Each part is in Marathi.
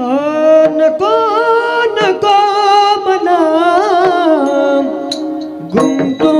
नको नको मना गुंतू माया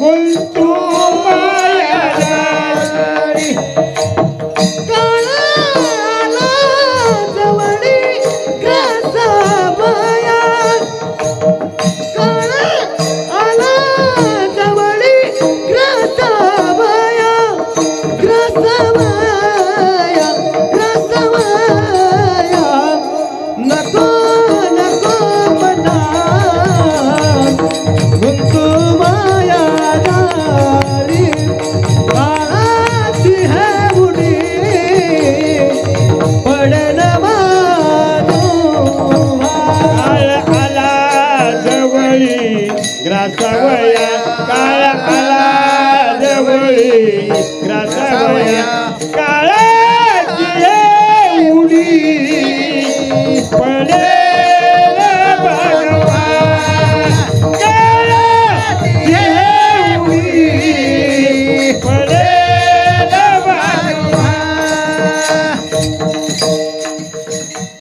गुंतू माया ग्रासवया काळ आला जवळी ग्रासवया